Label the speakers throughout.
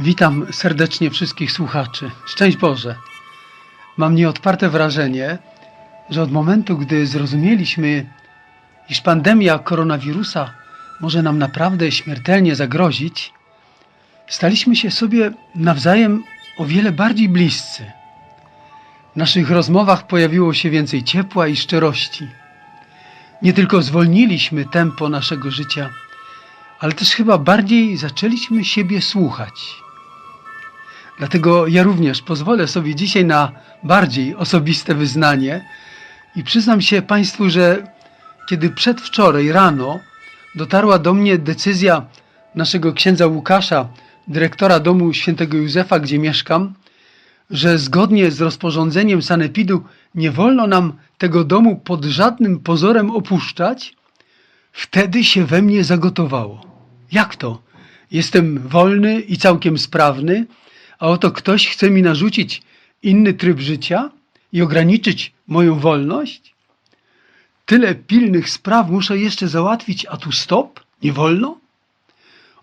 Speaker 1: Witam serdecznie wszystkich słuchaczy. Szczęść Boże. Mam nieodparte wrażenie, że od momentu, gdy zrozumieliśmy, iż pandemia koronawirusa może nam naprawdę śmiertelnie zagrozić, staliśmy się sobie nawzajem o wiele bardziej bliscy. W naszych rozmowach pojawiło się więcej ciepła i szczerości. Nie tylko zwolniliśmy tempo naszego życia, ale też chyba bardziej zaczęliśmy siebie słuchać. Dlatego ja również pozwolę sobie dzisiaj na bardziej osobiste wyznanie i przyznam się Państwu, że kiedy przedwczoraj rano dotarła do mnie decyzja naszego księdza Łukasza, dyrektora domu świętego Józefa, gdzie mieszkam, że zgodnie z rozporządzeniem sanepidu nie wolno nam tego domu pod żadnym pozorem opuszczać, wtedy się we mnie zagotowało. Jak to? Jestem wolny i całkiem sprawny, a oto ktoś chce mi narzucić inny tryb życia i ograniczyć moją wolność? Tyle pilnych spraw muszę jeszcze załatwić, a tu stop? Nie wolno?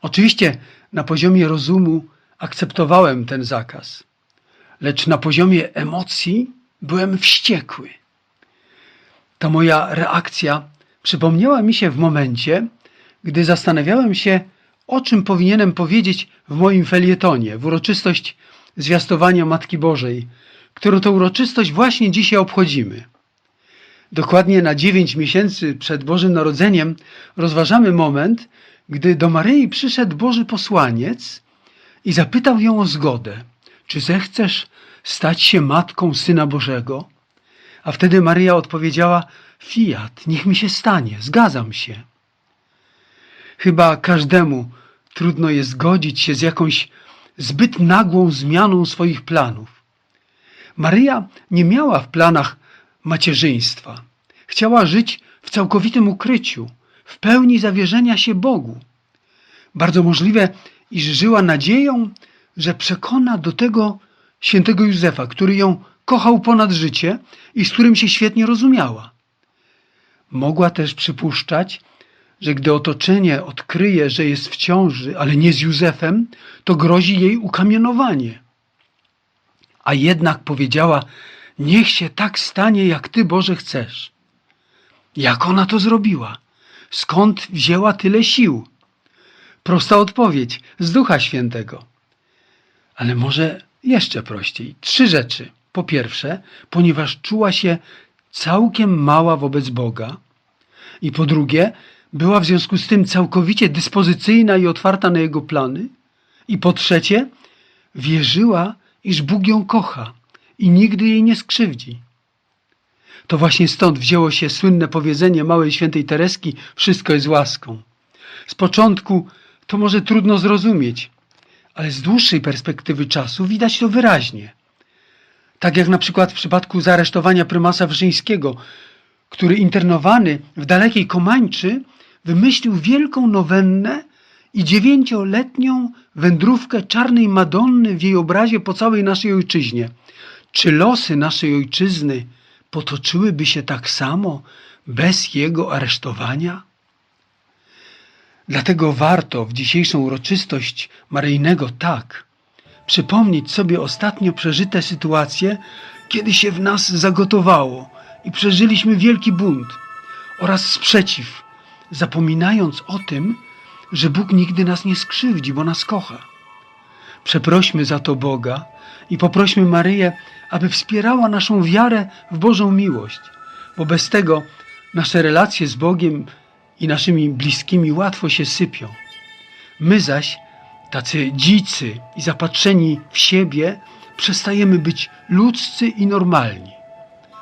Speaker 1: Oczywiście na poziomie rozumu akceptowałem ten zakaz, lecz na poziomie emocji byłem wściekły. Ta moja reakcja przypomniała mi się w momencie, gdy zastanawiałem się, o czym powinienem powiedzieć w moim felietonie, w uroczystość zwiastowania Matki Bożej, którą to uroczystość właśnie dzisiaj obchodzimy. Dokładnie na dziewięć miesięcy przed Bożym Narodzeniem rozważamy moment, gdy do Maryi przyszedł Boży posłaniec i zapytał ją o zgodę, czy zechcesz stać się matką Syna Bożego? A wtedy Maryja odpowiedziała, fiat, niech mi się stanie, zgadzam się. Chyba każdemu trudno jest godzić się z jakąś zbyt nagłą zmianą swoich planów. Maryja nie miała w planach macierzyństwa. Chciała żyć w całkowitym ukryciu, w pełni zawierzenia się Bogu. Bardzo możliwe, iż żyła nadzieją, że przekona do tego świętego Józefa, który ją kochał ponad życie i z którym się świetnie rozumiała. Mogła też przypuszczać, że gdy otoczenie odkryje, że jest w ciąży, ale nie z Józefem, to grozi jej ukamienowanie. A jednak powiedziała: Niech się tak stanie, jak ty, Boże, chcesz. Jak ona to zrobiła? Skąd wzięła tyle sił? Prosta odpowiedź: z Ducha Świętego. Ale może jeszcze prościej. Trzy rzeczy. Po pierwsze, ponieważ czuła się całkiem mała wobec Boga. I po drugie, była w związku z tym całkowicie dyspozycyjna i otwarta na Jego plany. I po trzecie, wierzyła, iż Bóg ją kocha i nigdy jej nie skrzywdzi. To właśnie stąd wzięło się słynne powiedzenie małej świętej Tereski: Wszystko jest łaską. Z początku to może trudno zrozumieć, ale z dłuższej perspektywy czasu widać to wyraźnie. Tak jak na przykład w przypadku zaaresztowania prymasa Wrzyńskiego, który internowany w dalekiej Komańczy wymyślił wielką nowennę i dziewięcioletnią wędrówkę czarnej Madonny w jej obrazie po całej naszej ojczyźnie. Czy losy naszej ojczyzny potoczyłyby się tak samo bez jego aresztowania? Dlatego warto w dzisiejszą uroczystość Maryjnego tak przypomnieć sobie ostatnio przeżyte sytuacje, kiedy się w nas zagotowało i przeżyliśmy wielki bunt oraz sprzeciw, zapominając o tym, że Bóg nigdy nas nie skrzywdzi, bo nas kocha. Przeprośmy za to Boga i poprośmy Maryję, aby wspierała naszą wiarę w Bożą miłość, bo bez tego nasze relacje z Bogiem i naszymi bliskimi łatwo się sypią. My zaś, tacy dzicy i zapatrzeni w siebie, przestajemy być ludzcy i normalni.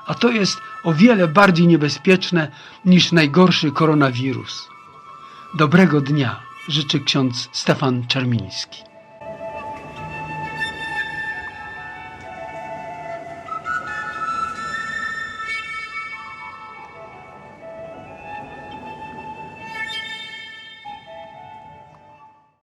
Speaker 1: A to jest o wiele bardziej niebezpieczne niż najgorszy koronawirus. Dobrego dnia życzy ksiądz Stefan Czarmiński.